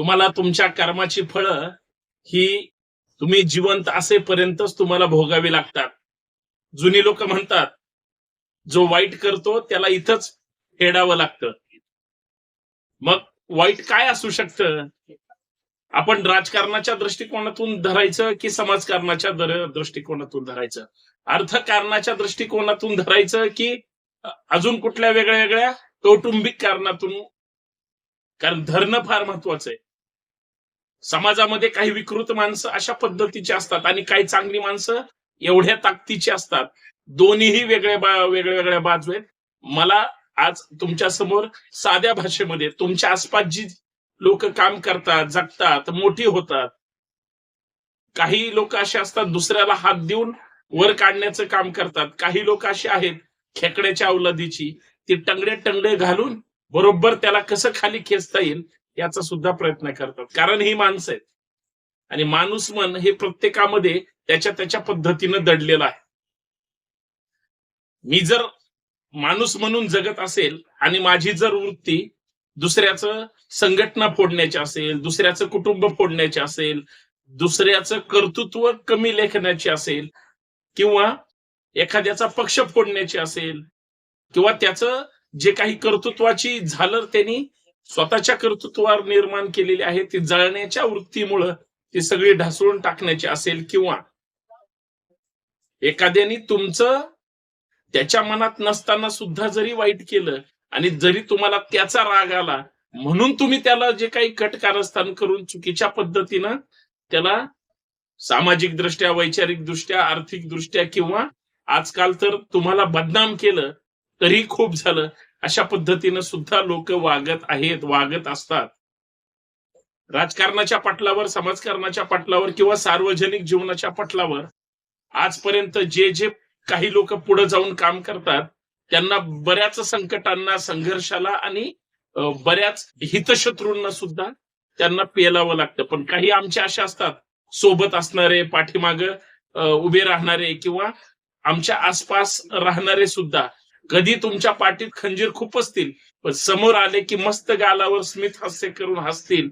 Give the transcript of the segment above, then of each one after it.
तुम्हाला तुमच्या कर्माची फळं ही तुम्ही जिवंत असेपर्यंतच तुम्हाला भोगावी लागतात. जुनी लोक म्हणतात जो वाईट करतो त्याला इथंच फेडावं लागतं. मग वाईट काय असू शकतं? आपण राजकारणाच्या दृष्टिकोनातून धरायचं की समाजकारणाच्या दृष्टिकोनातून धरायचं? अर्थकारणाच्या दृष्टिकोनातून धरायचं की अजून कुठल्या वेगळ्या वेगळ्या कौटुंबिक कारणातून? कारण धरणं फार महत्वाचं आहे. समाजामध्ये काही विकृत माणसं अशा पद्धतीची असतात आणि काही चांगली माणसं एवढ्या ताकदीची असतात. दोन्हीही वेगळ्या वेगळ्या वेगळ्या बाजू आहेत. मला आज तुमच्यासमोर साध्या भाषेमध्ये तुमच्या आसपास जी लोक काम करतात जगतात मोठी होतात काही लोक असे असतात दुसऱ्याला हात देऊन वर काढण्याचं काम करतात. काही लोक असे आहेत खेकड्याच्या अवलादीची ती टंगडे टंगडे घालून बरोबर त्याला कसं खाली खेचता येईल याचा सुद्धा प्रयत्न करतात. कारण ही माणसं आहेत. आणि माणूस मन हे प्रत्येकामध्ये त्याच्या त्याच्या पद्धतीनं दडलेलं आहे. मी जर माणूस म्हणून जगत असेल आणि माझी जर वृत्ती दुसऱ्याचं संघटना फोडण्याची असेल दुसऱ्याचं कुटुंब फोडण्याची असेल दुसऱ्याचं कर्तृत्व कमी लेखण्याची असेल किंवा एखाद्याचा पक्ष फोडण्याची असेल किंवा त्याचं जे काही कर्तृत्वाची झालं त्यांनी स्वतःच्या कर्तृत्वावर निर्माण केलेली आहे ती जळण्याच्या वृत्तीमुळं ती सगळी ढासळून टाकण्याची असेल किंवा एखाद्याने तुमचं त्याच्या मनात नसताना सुद्धा जरी वाईट केलं आणि जरी तुम्हाला त्याचा राग आला म्हणून तुम्ही त्याला जे काही कट कारस्थान करून चुकीच्या पद्धतीनं त्याला सामाजिक दृष्ट्या वैचारिक दृष्ट्या आर्थिक दृष्ट्या किंवा आजकाल तर तुम्हाला बदनाम केलं तरी खूप झालं. अशा पद्धतीनं सुद्धा लोक वागत आहेत वागत असतात. राजकारणाच्या पटलावर समाजकारणाच्या पटलावर किंवा सार्वजनिक जीवनाच्या पटलावर आजपर्यंत जे जे काही लोक पुढे जाऊन काम करतात त्यांना बऱ्याच संकटांना संघर्षाला आणि बऱ्याच हितशत्रूंना सुद्धा त्यांना पेलावं लागतं. पण काही आमचे असे असतात सोबत असणारे पाठीमाग उभे राहणारे किंवा आमच्या आसपास राहणारे सुद्धा कधी तुमच्या पाठीत खंजीर खूप असतील पण समोर आले की मस्त गालावर स्मित हास्य करून हसतील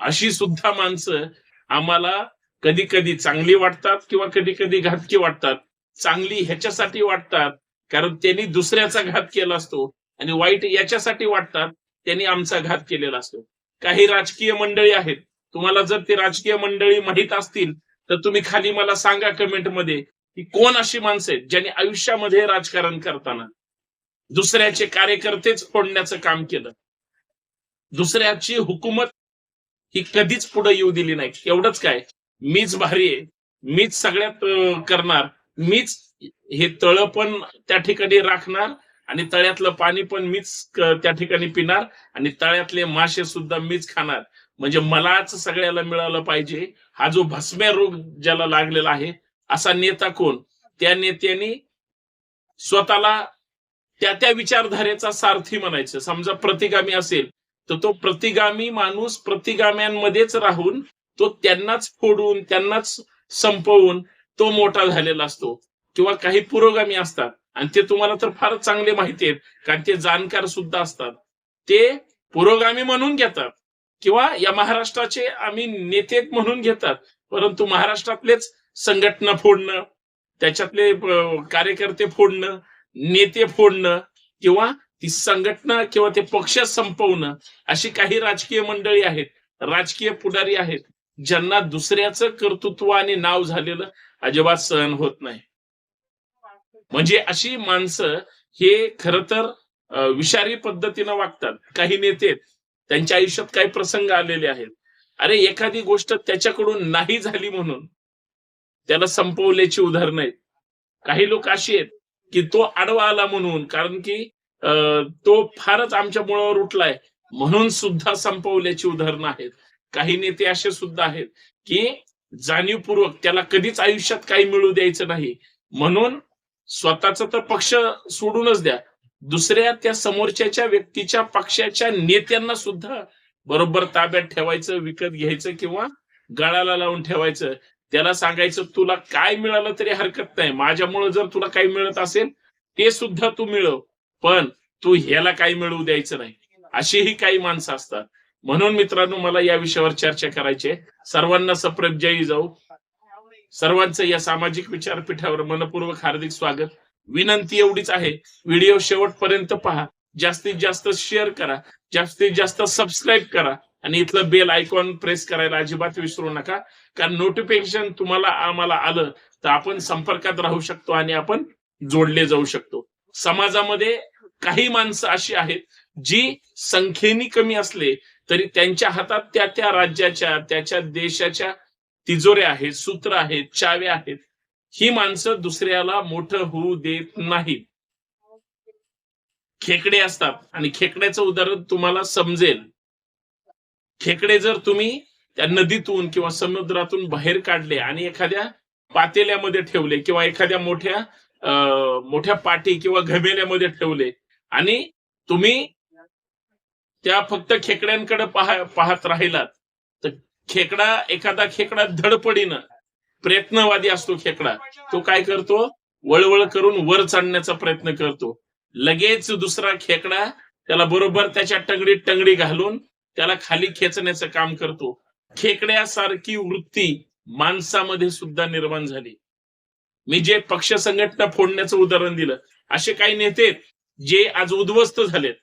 अशी सुद्धा माणसं आम्हाला कधी कधी चांगली वाटतात किंवा कधी कधी घातकी वाटतात. चांगली ह्याच्यासाठी वाटतात कारण त्यांनी दुसऱ्याचा घात केला असतो आणि वाईट याच्यासाठी वाटतात त्यांनी आमचा घात केलेला असतो. काही राजकीय मंडळी आहेत तुम्हाला जर ती राजकीय मंडळी माहीत असतील तर तुम्ही खाली मला सांगा कमेंटमध्ये की कोण अशी माणसं आहेत ज्यांनी आयुष्यामध्ये राजकारण करताना दुसऱ्याचे कार्यकर्तेच फोडण्याचं काम केलं. दुसऱ्याची हुकूमत ही कधीच पुढे येऊ दिली नाही. एवढंच काय? मीच भारी आहे. मीच सगळ्यात करणार. मीच हे तळ पण त्या ठिकाणी राखणार आणि तळ्यातलं पाणी पण मीच त्या ठिकाणी पिणार आणि तळ्यातले मासे सुद्धा मीच खाणार. म्हणजे मलाच सगळ्याला मिळालं पाहिजे. हा जो भस्म्या रोग ज्याला लागलेला आहे असा नेता कोण? त्या नेत्याने स्वतःला त्या त्या विचारधारेचा सारथी म्हणायचं. समजा प्रतिगामी असेल तर तो प्रतिगामी माणूस प्रतिगाम्यांमध्येच राहून तो त्यांनाच फोडून त्यांनाच संपवून तो मोठा झालेला असतो. किंवा काही पुरोगामी असतात. आणि ते तुम्हाला तर फारच चांगले माहिती आहेत कारण ते जाणकार सुद्धा असतात. ते पुरोगामी म्हणून घेतात. किंवा या महाराष्ट्राचे आम्ही नेते म्हणून घेतात. परंतु महाराष्ट्रातलेच संघटना फोडणं त्याच्यातले कार्यकर्ते फोडणं नेते फोडणं किंवा ती संघटना किंवा ते पक्ष संपवणं अशी काही राजकीय मंडळी आहेत राजकीय पुढारी आहेत ज्यांना दुसऱ्याचं कर्तृत्व आणि नाव झालेलं अजिबात सहन होत नाही. म्हणजे अशी माणसं हे खर तर विषारी पद्धतीनं वागतात. काही नेते त्यांच्या आयुष्यात काही प्रसंग आलेले आहेत. अरे एखादी गोष्ट त्याच्याकडून नाही झाली म्हणून त्याला संपवल्याची उदाहरणं आहेत. काही लोक अशी आहेत की तो आडवा आला म्हणून कारण की तो फारच आमच्या मुळावर उठलाय. म्हणून सुद्धा संपवल्याची उदाहरणं आहेत. काही नेते असे सुद्धा आहेत की जाणीवपूर्वक त्याला कधीच आयुष्यात काही मिळू द्यायचं नाही. म्हणून स्वतःचा तर पक्ष सोडूनच द्या. दुसऱ्या त्या समोरच्याच्या व्यक्तीच्या पक्षाच्या नेत्यांना सुद्धा बरोबर ताब्यात ठेवायचं विकत घ्यायचं किंवा गळाला लावून ठेवायचं. त्याला सांगायचं तुला काय मिळालं तरी हरकत नाही. माझ्यामुळे जर तुला काही मिळत असेल ते सुद्धा तू मिळव. पण तू ह्याला काही मिळवू द्यायचं नाही. अशीही काही माणसं असतात. म्हणून मित्रांनो मला या विषयावर चर्चा करायची आहे. सर्वांना सप्रेम. जयी जाऊ सर्वांचं या सामाजिक विचारपीठावर मनपूर्वक हार्दिक स्वागत. विनंती एवढीच आहे. व्हिडिओ शेवटपर्यंत पहा. जास्तीत जास्त शेअर करा. जास्तीत जास्त सबस्क्राईब करा. आणि इथलं बेल आयकॉन प्रेस करायला अजिबात विसरू नका. कारण नोटिफिकेशन तुम्हाला आम्हाला आलं तर आपण संपर्कात राहू शकतो आणि आपण जोडले जाऊ शकतो. समाजामध्ये काही माणसं अशी आहेत जी संख्येने कमी असले तरी त्यांच्या हातात त्या त्या राज्याच्या त्याच्या देशाच्या तिजोऱ्या आहेत सूत्र आहेत चाव्या आहेत. ही माणसं दुसऱ्याला मोठं होऊ देत नाहीत. खेकडे असतात. आणि खेकड्याचं उदाहरण तुम्हाला समजेल. खेकडे जर तुम्ही त्या नदीतून किंवा समुद्रातून बाहेर काढले आणि एखाद्या पातेल्यामध्ये ठेवले किंवा एखाद्या मोठ्या मोठ्या पाटी किंवा घमेल्यामध्ये ठेवले आणि तुम्ही त्या फक्त खेकड्यांकडे पाहत राहिलात तर खेकडा एखादा खेकडा धडपडीनं प्रयत्नवादी असतो खेकडा. तो काय करतो? वळवळ करून वर चढण्याचा प्रयत्न करतो. लगेच दुसरा खेकडा त्याला बरोबर त्याच्या टंगडीत टंगडी घालून त्याला खाली खेचण्याचं काम करतो. खेकड्यासारखी वृत्ती माणसामध्ये सुद्धा निर्माण झाली. मी जे पक्ष संघटना फोडण्याचं उदाहरण दिलं असे काही नेते जे आज उद्ध्वस्त झालेत.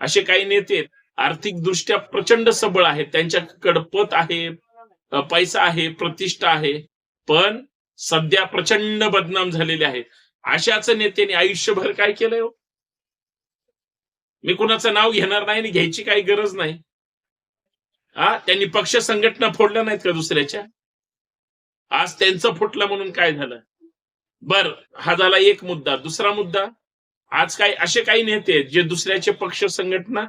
असे काही नेते आर्थिक दृष्ट्या प्रचंड सबळ आहेत त्यांच्याकडे पत आहे पैसा आहे प्रतिष्ठा आहे पण सध्या प्रचंड बदनाम झालेले आहेत. अशाच नेत्याने आयुष्यभर काय केलंय हो? मी कुणाचं नाव घेणार नाही आणि घ्यायची काही गरज नाही. हा? त्यांनी पक्ष संघटना फोडल्या नाहीत का दुसऱ्याच्या? आज त्यांचं फुटलं म्हणून काय झालं? बर हा झाला एक मुद्दा. दुसरा मुद्दा आज काही असे काही नेते आहेत जे दुसऱ्याचे पक्ष संघटना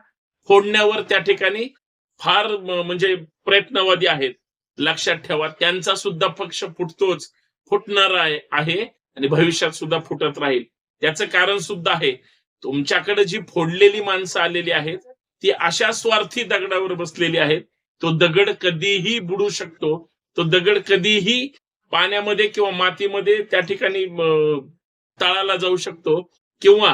फोडण्यावर त्या ठिकाणी फार म्हणजे प्रयत्नवादी आहेत. लक्षात ठेवा त्यांचा सुद्धा पक्ष फुटतोच फुटणार आहे आहे आणि भविष्यात सुद्धा फुटत राहील. त्याचं कारण सुद्धा आहे तुमच्याकडे जी फोडलेली माणसं आलेली आहेत ती अशा स्वार्थी दगडावर बसलेली आहेत तो दगड कधीही बुडू शकतो. तो दगड कधीही पाण्यामध्ये किंवा मातीमध्ये त्या ठिकाणी तळाला जाऊ शकतो. किंवा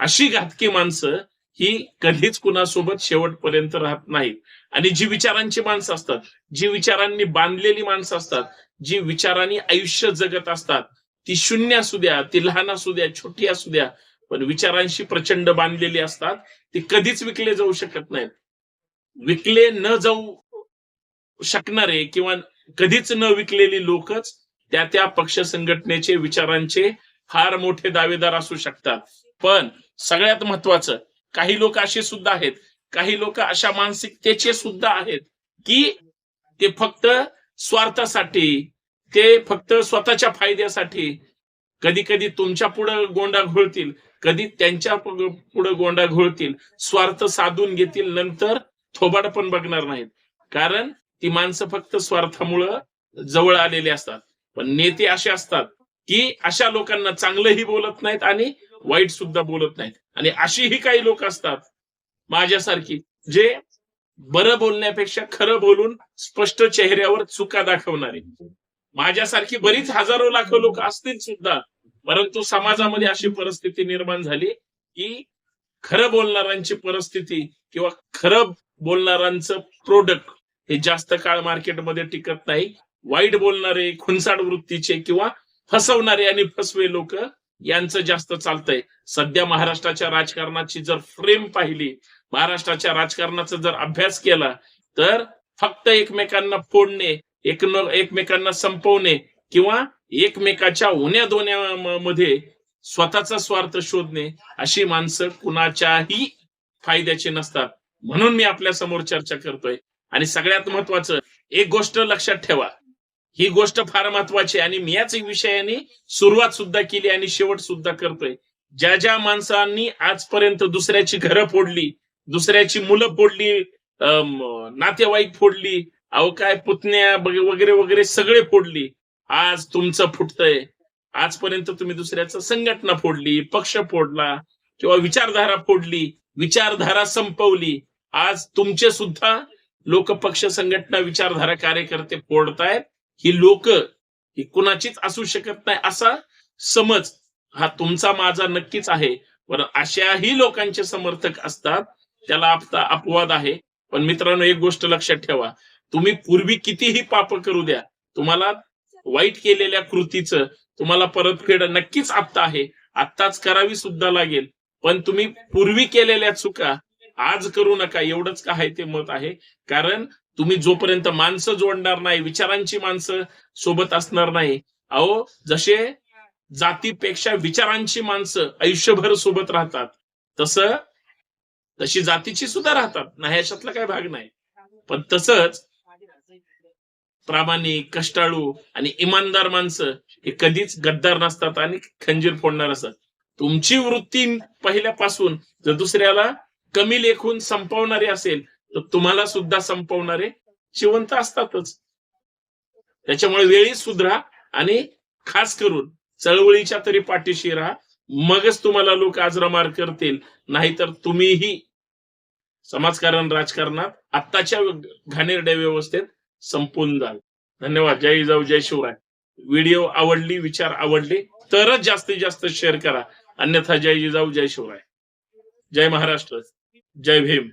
अशी घातकी माणसं ही कधीच कुणासोबत शेवटपर्यंत राहत नाहीत. आणि जी विचारांची माणसं असतात जी विचारांनी बांधलेली माणसं असतात जी विचारांनी आयुष्य जगत असतात ती शून्य असू द्या ती लहान असू द्या छोटी असू द्या पण विचारांशी प्रचंड बांधलेली असतात ती कधीच विकले जाऊ शकत नाहीत. विकले न जाऊ शकणारे किंवा कधीच न विकलेली लोकच त्या त्या पक्ष संघटनेचे विचारांचे फार मोठे दावेदार असू शकतात. पण सगळ्यात महत्वाचं काही लोक असे सुद्धा आहेत काही लोक अशा मानसिकतेचे सुद्धा आहेत की ते फक्त स्वार्थासाठी ते फक्त स्वतःच्या फायद्यासाठी कधी कधी तुमच्यापुढे गोंडा घोळतील कधी त्यांच्या पुढे गोंडा घोळतील स्वार्थ साधून घेतील नंतर थोबाड पण बघणार नाहीत. कारण ती माणसं फक्त स्वार्थामुळं जवळ आलेली असतात. पण नेते असे असतात की अशा लोकांना चांगलंही बोलत नाहीत आणि वाईट सुद्धा बोलत नाहीत. आणि अशीही काही लोक असतात माझ्यासारखी जे बरं बोलण्यापेक्षा खरं बोलून स्पष्ट चेहऱ्यावर चुका दाखवणारे. माझ्यासारखी बरीच हजारो लाखो लोक असतील सुद्धा परंतु समाजामध्ये अशी परिस्थिती निर्माण झाली की खरं बोलणाऱ्यांची परिस्थिती किंवा खरं बोलणाऱ्यांचं प्रोडक्ट हे जास्त काळ मार्केटमध्ये टिकत नाही. वाईट बोलणारे खुनसाड वृत्तीचे किंवा फसवणारे आणि फसवे लोक यांचं जास्त चालतंय. सध्या महाराष्ट्राच्या राजकारणाची जर फ्रेम पाहिली महाराष्ट्राच्या राजकारणाचा जर अभ्यास केला तर फक्त एकमेकांना फोडणे एक एकमेकांना संपवणे किंवा एकमेकाच्या उन्या दोन्यामध्ये स्वतःचा स्वार्थ शोधणे अशी माणसं कुणाच्याही फायद्याची नसतात. म्हणून मी आपल्यासमोर चर्चा करतोय. आणि सगळ्यात महत्वाचं एक गोष्ट लक्षात ठेवा. ही गोष्ट फार महत्वाची आणि मी याच विषयाने सुरुवात सुद्धा केली आणि शेवट सुद्धा करतोय. ज्या ज्या माणसांनी आजपर्यंत दुसऱ्याची घरं फोडली दुसऱ्याची मुलं फोडली नातेवाईक फोडली अहो काय पुतण्या वगैरे वगैरे सगळे फोडली आज तुमचं फुटतंय. आजपर्यंत तुम्ही दुसऱ्याचं संघटना फोडली पक्ष फोडला किंवा विचारधारा फोडली विचारधारा संपवली आज तुमचे सुद्धा लोक पक्ष संघटना विचारधारा कार्यकर्ते फोडतायत. ही लोक ही कुणाचीच असू शकत नाही असा समज हा तुमचा माझा नक्कीच आहे. पण अशाही लोकांचे समर्थक असतात त्याला आपला अपवाद आहे. पण मित्रांनो एक गोष्ट लक्षात ठेवा. तुम्ही पूर्वी कितीही पाप करू द्या तुम्हाला वाईट केलेल्या कृतीचं तुम्हाला परतफेड नक्कीच आत्ता आहे. आत्ताच करावी सुद्धा लागेल. पण तुम्ही पूर्वी केलेल्या चुका आज करू नका एवढंच का आहे ते मत आहे. कारण तुम्ही जोपर्यंत माणसं जोडणार नाही विचारांची माणसं सोबत असणार नाही. अहो जसे जातीपेक्षा विचारांची माणसं आयुष्यभर सोबत राहतात तसं तशी जातीची सुद्धा राहतात. नाही अशातला काही भाग नाही. पण तसंच प्रामाणिक कष्टाळू आणि इमानदार माणसं हे कधीच गद्दार नसतात आणि खंजीर फोडणार असतात तुमची वृत्ती पहिल्यापासून जर दुसऱ्याला कमी लेखून संपवणारे असेल तर तुम्हाला सुद्धा संपवणारे जिवंत असतातच. त्याच्यामुळे वेळी सुधरा आणि खास करून चळवळीच्या तरी पाठीशी राहा. मगच तुम्हाला लोक आजरामार करतील नाहीतर तुम्हीही समाजकारण राजकारणात आत्ताच्या घाणेरड्या व्यवस्थेत संपून जाल. धन्यवाद. जय जाऊ जय शिवराय. व्हिडिओ आवडली विचार आवडले तरच जास्तीत जास्त शेअर करा. अन्यथा जय जिजाऊ जय शिवराय. जय महाराष्ट्र. जय भीम